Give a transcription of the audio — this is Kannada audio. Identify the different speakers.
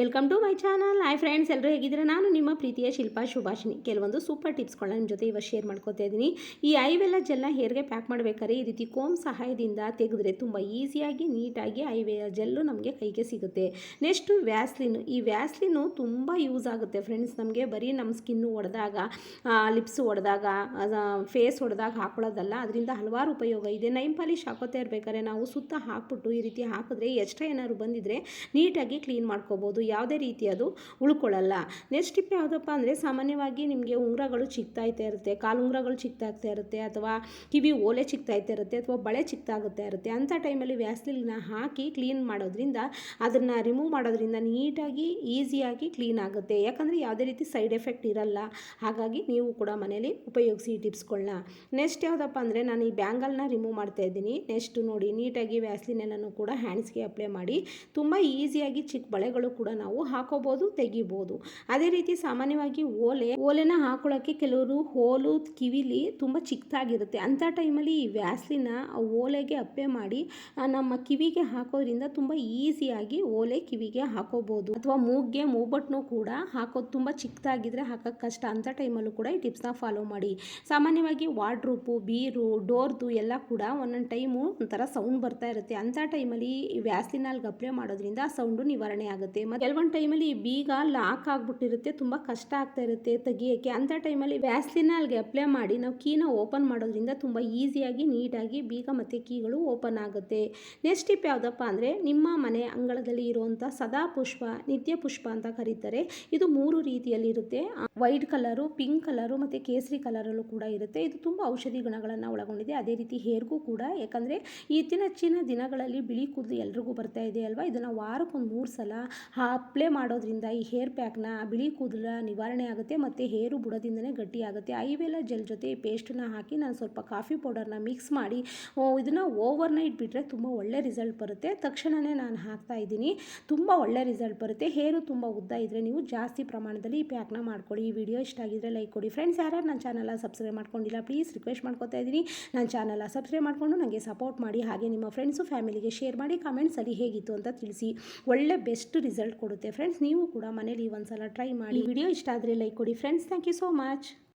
Speaker 1: Welcome to my channel hi friends ಎಲ್ಲರೂ ಹೇಗಿದ್ದೀರಾ? ನಾನು ನಿಮ್ಮ ಪ್ರೀತಿಯ ಶಿಲ್ಪಾ ಶುಭಾಷಿನಿ ಕೆಲವೊಂದು ಸೂಪರ್ ಟಿಪ್ಸ್ಗಳನ್ನ ನಿಮ್ಮ ಜೊತೆ ಇವಾಗ ಶೇರ್ ಮಾಡ್ಕೋತಾ ಇದ್ದೀನಿ. ಈ ಐವೆಲ್ಲ ಜೆಲ್ನ ಹೇರ್ಗೆ ಪ್ಯಾಕ್ ಮಾಡಬೇಕಾದ್ರೆ ಈ ರೀತಿ ಕೋಮ್ ಸಹಾಯದಿಂದ ತೆಗೆದ್ರೆ ತುಂಬ ಈಸಿಯಾಗಿ ನೀಟಾಗಿ ಐವೆಲ್ಲ ಜೆಲ್ಲು ನಮಗೆ ಕೈಗೆ ಸಿಗುತ್ತೆ. ನೆಕ್ಸ್ಟು ವ್ಯಾಸ್ಲಿನ್ ಈ ವ್ಯಾಸ್ಲಿನು ತುಂಬ ಯೂಸ್ ಆಗುತ್ತೆ ಫ್ರೆಂಡ್ಸ್ ನಮಗೆ ಬರೀ ನಮ್ಮ ಸ್ಕಿನ್ನು ಹೊಡೆದಾಗ ಲಿಪ್ಸ್ ಹೊಡೆದಾಗ ಫೇಸ್ ಹೊಡೆದಾಗ ಹಾಕೊಳ್ಳೋದಲ್ಲ, ಅದರಿಂದ ಹಲವಾರು ಉಪಯೋಗ ಇದೆ. ನೈಮ್ ಪಾಲಿಶ್ ಹಾಕೋತಾ ಇರಬೇಕಾದ್ರೆ ನಾವು ಸುತ್ತ ಹಾಕ್ಬಿಟ್ಟು ಈ ರೀತಿ ಹಾಕಿದ್ರೆ ಎಕ್ಸ್ಟ್ರಾ ಏನಾದ್ರು ಬಂದಿದ್ರೆ ನೀಟಾಗಿ ಕ್ಲೀನ್ ಮಾಡ್ಕೋಬೋದು. ಯಾವುದೇ ರೀತಿ ಅದು ಉಳ್ಕೊಳ್ಳಲ್ಲ. ನೆಕ್ಸ್ಟ್ ಟಿಪ್ ಯಾವುದಪ್ಪ ಅಂದರೆ ಸಾಮಾನ್ಯವಾಗಿ ನಿಮಗೆ ಉಂಗುರಗಳು ಚಿಕ್ತಾಯ್ತಾ ಇರುತ್ತೆ, ಕಾಲು ಉಂಗುರಗಳು ಚಿಕ್ತಾಗ್ತಾ ಇರುತ್ತೆ, ಅಥವಾ ಕಿವಿ ಓಲೆ ಚಿಕ್ತಾಯ್ತಾ ಇರುತ್ತೆ, ಅಥವಾ ಬಳೆ ಚಿಕ್ತಾಗುತ್ತಾ ಇರುತ್ತೆ, ಅಂಥ ಟೈಮಲ್ಲಿ ವ್ಯಾಸ್ಲಿನ ಹಾಕಿ ಕ್ಲೀನ್ ಮಾಡೋದ್ರಿಂದ ಅದನ್ನು ರಿಮೂವ್ ಮಾಡೋದ್ರಿಂದ ನೀಟಾಗಿ ಈಸಿಯಾಗಿ ಕ್ಲೀನ್ ಆಗುತ್ತೆ. ಯಾಕಂದರೆ ಯಾವುದೇ ರೀತಿ ಸೈಡ್ ಎಫೆಕ್ಟ್ ಇರಲ್ಲ. ಹಾಗಾಗಿ ನೀವು ಕೂಡ ಮನೇಲಿ ಉಪಯೋಗಿಸಿ ಟಿಪ್ಸ್ಗಳನ್ನ ನೆಕ್ಸ್ಟ್ ಯಾವುದಪ್ಪ ಅಂದರೆ ನಾನು ಈ ಬ್ಯಾಂಗಲ್ನ ರಿಮೂವ್ ಮಾಡ್ತಾ ಇದ್ದೀನಿ. ನೆಕ್ಸ್ಟ್ ನೋಡಿ, ನೀಟಾಗಿ ವ್ಯಾಸ್ಲಿನೆಲ್ಲನೂ ಕೂಡ ಹ್ಯಾಂಡ್ಸ್ಗೆ ಅಪ್ಲೈ ಮಾಡಿ. ತುಂಬ ಈಸಿಯಾಗಿ ಚಿಕ್ಕ ಬಳೆಗಳು ಕೂಡ ನಾವು ಹಾಕೋಬೋದು, ತೆಗಿಬೋದು. ಅದೇ ರೀತಿ ಸಾಮಾನ್ಯವಾಗಿ ಓಲೆ, ಓಲೆನ ಹಾಕೊಳಕ್ಕೆ ಕೆಲವರು ಹೋಲು, ಕಿವಿಲಿ ತುಂಬಾ ಚಿಕ್ಕದಾಗಿರುತ್ತೆ. ಅಂತ ಟೈಮಲ್ಲಿ ಈ ವ್ಯಾಸ್ಲಿನ ಓಲೆಗೆ ಅಪ್ಪೆ ಮಾಡಿ ನಮ್ಮ ಕಿವಿಗೆ ಹಾಕೋದ್ರಿಂದ ತುಂಬ ಈಸಿಯಾಗಿ ಓಲೆ ಕಿವಿಗೆ ಹಾಕೋಬಹುದು ಅಥವಾ ಮೂಗ್ಗೆ, ಮೂಬಟ್ನು ಕೂಡ ಹಾಕೋದು ತುಂಬಾ ಚಿಕ್ಕದಾಗಿದ್ರೆ ಹಾಕೋಕ್ಕೆ ಕಷ್ಟ. ಅಂಥ ಟೈಮಲ್ಲೂ ಕೂಡ ಈ ಟಿಪ್ಸ್ನ ಫಾಲೋ ಮಾಡಿ. ಸಾಮಾನ್ಯವಾಗಿ ವಾರ್ಡ್ರೂಪು, ಬೀರು, ಡೋರ್ದು ಎಲ್ಲ ಕೂಡ ಒಂದೊಂದು ಟೈಮು ಒಂಥರ ಸೌಂಡ್ ಬರ್ತಾ ಇರುತ್ತೆ. ಅಂತ ಟೈಮಲ್ಲಿ ಈ ವ್ಯಾಸ್ಲಿನ ಅಲ್ಲಿಗೆ ಅಪ್ಲೈ ಮಾಡೋದ್ರಿಂದ ಸೌಂಡು ನಿವಾರಣೆ ಆಗುತ್ತೆ. ಮತ್ತು ಕೆಲವೊಂದು ಟೈಮಲ್ಲಿ ಈ ಬೀಗ ಲಾಕ್ ಆಗಿಬಿಟ್ಟಿರುತ್ತೆ, ತುಂಬ ಕಷ್ಟ ಆಗ್ತಾ ಇರುತ್ತೆ ತೆಗಿಯೋಕ್ಕೆ. ಅಂಥ ಟೈಮಲ್ಲಿ ವ್ಯಾಸ್ಲಿನ ಅಲ್ಲಿಗೆ ಅಪ್ಲೈ ಮಾಡಿ ನಾವು ಕೀನ ಓಪನ್ ಮಾಡೋದ್ರಿಂದ ತುಂಬ ಈಸಿಯಾಗಿ, ನೀಟಾಗಿ ಬೀಗ ಮತ್ತು ಕೀಗಳು ಓಪನ್ ಆಗುತ್ತೆ. ನೆಕ್ಸ್ಟ್ ಟಿಪ್ ಯಾವುದಪ್ಪ ಅಂದರೆ ನಿಮ್ಮ ಮನೆ ಅಂಗಳದಲ್ಲಿ ಇರುವಂಥ ಸದಾ ಪುಷ್ಪ ನಿತ್ಯ ಪುಷ್ಪ ಅಂತ ಕರೀತಾರೆ. ಇದು ಮೂರು ರೀತಿಯಲ್ಲಿ ಇರುತ್ತೆ. ವೈಟ್ ಕಲರು, ಪಿಂಕ್ ಕಲರು ಮತ್ತು ಕೇಸರಿ ಕಲರಲ್ಲೂ ಕೂಡ ಇರುತ್ತೆ. ಇದು ತುಂಬ ಔಷಧಿ ಗುಣಗಳನ್ನು ಒಳಗೊಂಡಿದೆ. ಅದೇ ರೀತಿ ಹೇರ್ಗೂ ಕೂಡ. ಯಾಕಂದರೆ ಇತ್ತೀಚಿನ ದಿನಗಳಲ್ಲಿ ಬಿಳಿ ಕೂದಲು ಎಲ್ರಿಗೂ ಬರ್ತಾ ಇದೆ ಅಲ್ವಾ? ಇದನ್ನು ವಾರಕ್ಕೊಂದು ಮೂರು ಸಲ ಅಪ್ಲೈ ಮಾಡೋದ್ರಿಂದ ಈ ಹೇರ್ ಪ್ಯಾಕ್ನ ಬಿಳಿ ಕೂದಲ ನಿವಾರಣೆ ಆಗುತ್ತೆ ಮತ್ತು ಹೇರು ಬುಡದಿಂದನೇ ಗಟ್ಟಿ ಆಗುತ್ತೆ. ಐವೆಲ್ಲ ಜೆಲ್ ಜೊತೆ ಈ ಪೇಸ್ಟನ್ನ ಹಾಕಿ ನಾನು ಸ್ವಲ್ಪ ಕಾಫಿ ಪೌಡರ್ನ ಮಿಕ್ಸ್ ಮಾಡಿ ಇದನ್ನು ಓವರ್ ನೈಟ್ ಬಿಟ್ಟರೆ ತುಂಬ ಒಳ್ಳೆ ರಿಸಲ್ಟ್ ಬರುತ್ತೆ. ತಕ್ಷಣವೇ ನಾನು ಹಾಕ್ತಾ ಇದ್ದೀನಿ. ತುಂಬ ಒಳ್ಳೆ ರಿಸಲ್ಟ್ ಬರುತ್ತೆ. ಹೇರು ತುಂಬ ಉದ್ದ ಇದ್ದರೆ ನೀವು ಜಾಸ್ತಿ ಪ್ರಮಾಣದಲ್ಲಿ ಈ ಪ್ಯಾಕ್ನ ಮಾಡ್ಕೊಳ್ಳಿ. ಈ ವಿಡಿಯೋ ಇಷ್ಟ ಆಗಿದ್ರೆ ಲೈಕ್ ಕೊಡಿ. ಫ್ರೆಂಡ್ಸ್, ಯಾರ್ಯಾರು ನನ್ನ ಚಾನಲ್ ಸಬ್ಸ್ಕ್ರೈಬ್ ಮಾಡ್ಕೊಂಡಿಲ್ಲ, ಪ್ಲೀಸ್ ರಿಕ್ವೆಸ್ಟ್ ಮಾಡ್ಕೊತಾ ಇದ್ದೀನಿ. ನನ್ನ ಚಾನಲ್ ಸಬ್ಸ್ಕ್ರೈಬ್ ಮಾಡಿಕೊಂಡು ನನಗೆ ಸಪೋರ್ಟ್ ಮಾಡಿ. ಹಾಗೆ ನಿಮ್ಮ ಫ್ರೆಂಡ್ಸು, ಫ್ಯಾಮಿಲಿಗೆ ಶೇರ್ ಮಾಡಿ, ಕಾಮೆಂಟ್ಸಲ್ಲಿ ಹೇಗಿತ್ತು ಅಂತ ತಿಳಿಸಿ. ಒಳ್ಳೆ ಬೆಸ್ಟ್ ರಿಸಲ್ಟ್ ಕೊಡುತ್ತೆ. ಫ್ರೆಂಡ್ಸ್ ನೀವು ಕೂಡ ಮನೇಲಿ ಒಂದ್ಸಲ ಟ್ರೈ ಮಾಡಿ. ವಿಡಿಯೋ ಇಷ್ಟ ಆದರೆ ಲೈಕ್ ಕೊಡಿ. Friends thank you so much